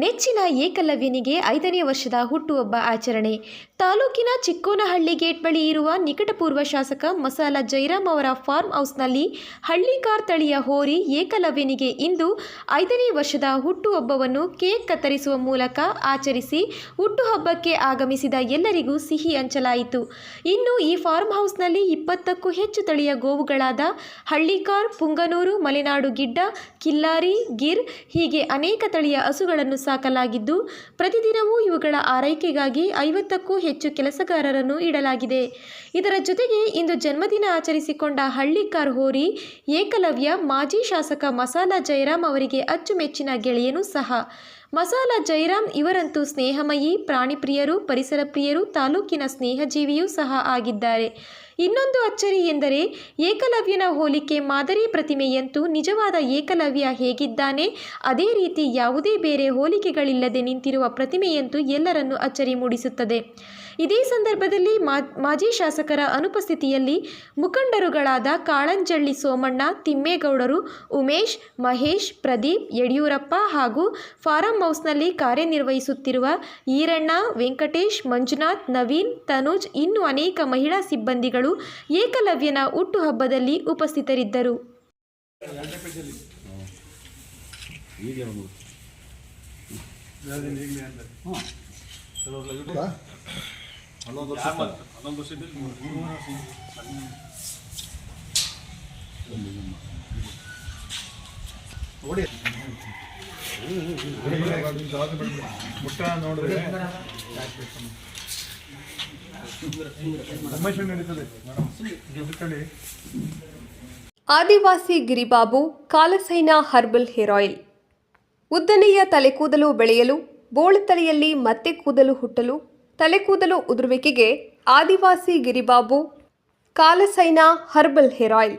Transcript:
ಮೆಚ್ಚಿನ ಏಕಲವ್ಯನಿಗೆ ಐದನೇ ವರ್ಷದ ಹುಟ್ಟುಹಬ್ಬ ಆಚರಣೆ. ತಾಲೂಕಿನ ಚಿಕ್ಕೋನಹಳ್ಳಿ ಗೇಟ್ ಬಳಿ ಇರುವ ನಿಕಟಪೂರ್ವ ಶಾಸಕ ಮಸಾಲ ಜೈರಾಮ್ ಅವರ ಫಾರ್ಮ್ ಹೌಸ್ನಲ್ಲಿ ಹಳ್ಳಿಕಾರ್ ತಳಿಯ ಹೋರಿ ಏಕಲವ್ಯನಿಗೆ ಇಂದು ಐದನೇ ವರ್ಷದ ಹುಟ್ಟುಹಬ್ಬವನ್ನು ಕೇಕ್ ಕತ್ತರಿಸುವ ಮೂಲಕ ಆಚರಿಸಿ ಹುಟ್ಟುಹಬ್ಬಕ್ಕೆ ಆಗಮಿಸಿದ ಎಲ್ಲರಿಗೂ ಸಿಹಿ ಹಂಚಲಾಯಿತು. ಇನ್ನು ಈ ಫಾರ್ಮ್ ಹೌಸ್ನಲ್ಲಿ ಇಪ್ಪತ್ತಕ್ಕೂ ಹೆಚ್ಚು ತಳಿಯ ಗೋವುಗಳಾದ ಹಳ್ಳಿಕಾರ್ ಪುಂಗನೂರು, ಮಲೆನಾಡು ಗಿಡ್ಡ, ಕಿಲ್ಲಾರಿ, ಗಿರ್ ಹೀಗೆ ಅನೇಕ ತಳಿಯ ಹಸುಗಳನ್ನು ಸಾಕಲಾಗಿದ್ದು, ಪ್ರತಿದಿನವೂ ಇವುಗಳ ಆರೈಕೆಗಾಗಿ ಐವತ್ತಕ್ಕೂ ಹೆಚ್ಚು ಕೆಲಸಗಾರರನ್ನು ಇಡಲಾಗಿದೆ. ಇದರ ಜೊತೆಗೆ ಇಂದು ಜನ್ಮದಿನ ಆಚರಿಸಿಕೊಂಡ ಹಳ್ಳಿಕಾರ್ ಹೋರಿ, ಏಕಲವ್ಯ ಮಾಜಿ ಶಾಸಕ ಮಸಾಲಾ ಜಯರಾಮ್ ಅವರಿಗೆ ಅಚ್ಚುಮೆಚ್ಚಿನ ಗೆಳೆಯನೂ ಸಹ. ಮಸಾಲ ಜೈರಾಮ್ ಇವರಂತೂ ಸ್ನೇಹಮಯಿ, ಪ್ರಾಣಿಪ್ರಿಯರು ಪರಿಸರ ಪ್ರಿಯರು ತಾಲೂಕಿನ ಸ್ನೇಹಜೀವಿಯೂ ಸಹ ಆಗಿದ್ದಾರೆ. ಇನ್ನೊಂದು ಅಚ್ಚರಿ ಎಂದರೆ ಏಕಲವ್ಯನ ಹೋಲಿಕೆ ಮಾದರಿ ಪ್ರತಿಮೆಯಂತೂ ನಿಜವಾದ ಏಕಲವ್ಯ ಹೇಗಿದ್ದಾನೆ, ಅದೇ ರೀತಿ ಯಾವುದೇ ಬೇರೆ ಹೋಲಿಕೆಗಳಿಲ್ಲದೆ ನಿಂತಿರುವ ಪ್ರತಿಮೆಯಂತೂ ಎಲ್ಲರನ್ನೂ ಅಚ್ಚರಿ ಮೂಡಿಸುತ್ತದೆ. ಇದೇ ಸಂದರ್ಭದಲ್ಲಿ ಮಾಜಿ ಶಾಸಕರ ಅನುಪಸ್ಥಿತಿಯಲ್ಲಿ ಮುಖಂಡರುಗಳಾದ ಕಾಳಂಜಳ್ಳಿ ಸೋಮಣ್ಣ, ತಿಮ್ಮೇಗೌಡರು, ಉಮೇಶ್, ಮಹೇಶ್, ಪ್ರದೀಪ್, ಯಡಿಯೂರಪ್ಪ ಹಾಗೂ ಫಾರಂ ಹೌಸ್ನಲ್ಲಿ ಕಾರ್ಯನಿರ್ವಹಿಸುತ್ತಿರುವ ಈರಣ್ಣ ವೆಂಕಟೇಶ್ ಮಂಜುನಾಥ್ ನವೀನ್ ತನುಜ್ ಇನ್ನು ಅನೇಕ ಮಹಿಳಾ ಸಿಬ್ಬಂದಿಗಳು ಏಕಲವ್ಯನ ಹುಟ್ಟುಹಬ್ಬದಲ್ಲಿ ಉಪಸ್ಥಿತರಿದ್ದರು. ಮುಟ್ಟ ನೋಡಿದ್ರೆ ಆದಿವಾಸಿ ಗಿರಿಬಾಬು, ಕಾಲಸೈನ ಹರ್ಬಲ್ ಹೇರ್ ಆಯಿಲ್. ಉದ್ದನೆಯ ತಲೆಕೂದಲು ಬೆಳೆಯಲು ಬೋಳು ತಲೆಯಲ್ಲಿ ಮತ್ತೆ ಕೂದಲು ಹುಟ್ಟಲು, ತಲೆಕೂದಲು ಉದುರುವಿಕೆಗೆ ಆದಿವಾಸಿ ಗಿರಿಬಾಬು, ಕಾಲಸೈನ herbal hair oil.